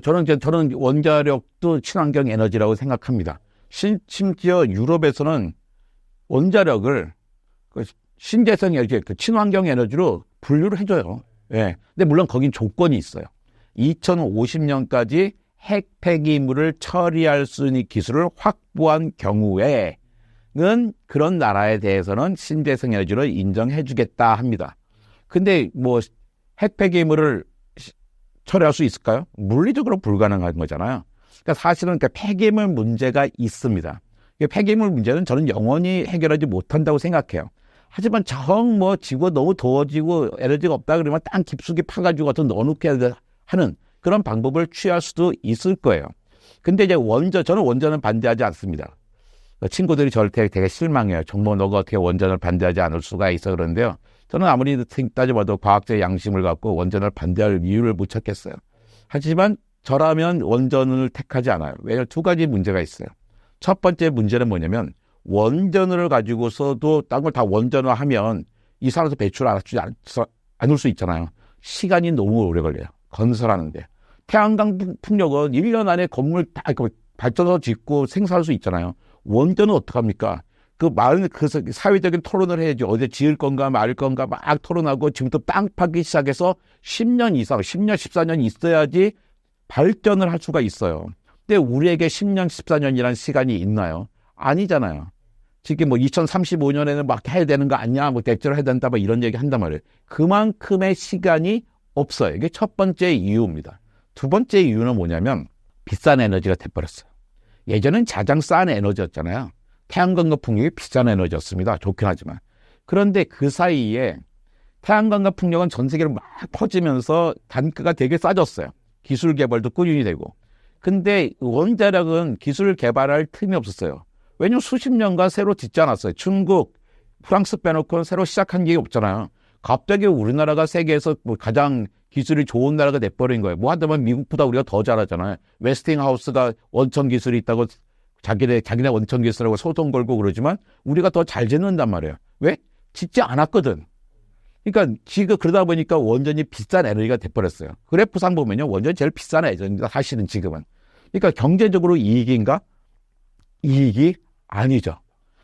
저는 이제 저는 원자력도 친환경 에너지라고 생각합니다. 신, 심지어 유럽에서는 원자력을 그 신재생 에너지, 그 친환경 에너지로 분류를 해줘요. 예. 근데 물론 거긴 조건이 있어요. 2050년까지 핵 폐기물을 처리할 수 있는 기술을 확보한 경우에는 그런 나라에 대해서는 신재생 에너지로 인정해 주겠다 합니다. 근데 뭐 핵 폐기물을 시- 처리할 수 있을까요? 물리적으로 불가능한 거잖아요. 그러니까 사실은 그 폐기물 문제가 있습니다. 이 폐기물 문제는 저는 영원히 해결하지 못한다고 생각해요. 하지만 정 뭐 지구가 너무 더워지고 에너지가 없다 그러면 땅 깊숙이 파가지고 어떤 넣어놓게 하는 그런 방법을 취할 수도 있을 거예요. 근데 이제 원전, 저는 원전은 반대하지 않습니다. 그 친구들이 저를 되게, 실망해요. 정모 너가 어떻게 원전을 반대하지 않을 수가 있어 그러는데요. 저는 아무리 따져봐도 과학적 양심을 갖고 원전을 반대할 이유를 못 찾겠어요. 하지만 저라면 원전을 택하지 않아요. 왜냐하면 두 가지 문제가 있어요. 첫 번째 문제는 뭐냐면 원전을 가지고서도 딴 걸 다 원전화하면 이산화탄소 배출 안 않을 수 있잖아요. 시간이 너무 오래 걸려요. 건설하는데. 태양광 풍- 풍력은 1년 안에 건물 다그 발전소 짓고 생산할 수 있잖아요. 원전은 어떡합니까? 그 많은 그 사- 사회적인 토론을 해야지. 어디 지을 건가 말 건가 막 토론하고 지금부터 땅 파기 시작해서 10년 이상, 10년, 14년 있어야지 발전을 할 수가 있어요. 근데 우리에게 10년, 14년이라는 시간이 있나요? 아니잖아요. 지금 뭐 2035년에는 막 해야 되는 거 아니야? 뭐 대체로 해야 된다, 뭐 이런 얘기 한단 말이에요. 그만큼의 시간이 없어요. 이게 첫 번째 이유입니다. 두 번째 이유는 뭐냐면 비싼 에너지가 돼버렸어요. 예전엔 가장 싼 에너지였잖아요. 태양광과 풍력이 비싼 에너지였습니다. 좋긴 하지만. 그런데 그 사이에 태양광과 풍력은 전 세계로 막 퍼지면서 단가가 되게 싸졌어요. 기술 개발도 꾸준히 되고. 근데 원자력은 기술 개발할 틈이 없었어요. 왜냐면 수십 년간 새로 짓지 않았어요. 중국, 프랑스 빼놓고는 새로 시작한 게 없잖아요. 갑자기 우리나라가 세계에서 뭐 가장 기술이 좋은 나라가 돼버린 거예요. 뭐 하다면 미국보다 우리가 더 잘하잖아요. 웨스팅하우스가 원천 기술이 있다고 자기네, 자기네 원천 기술하고 소송 걸고 그러지만 우리가 더 잘 짓는단 말이에요. 왜? 짓지 않았거든. 그러니까 지금 그러다 보니까 원전이 비싼 에너지가 돼버렸어요. 그래프상 보면요. 원전이 제일 비싼 에너지입니다. 사실은 지금은. 그러니까 경제적으로 이익인가? 이익이 아니죠.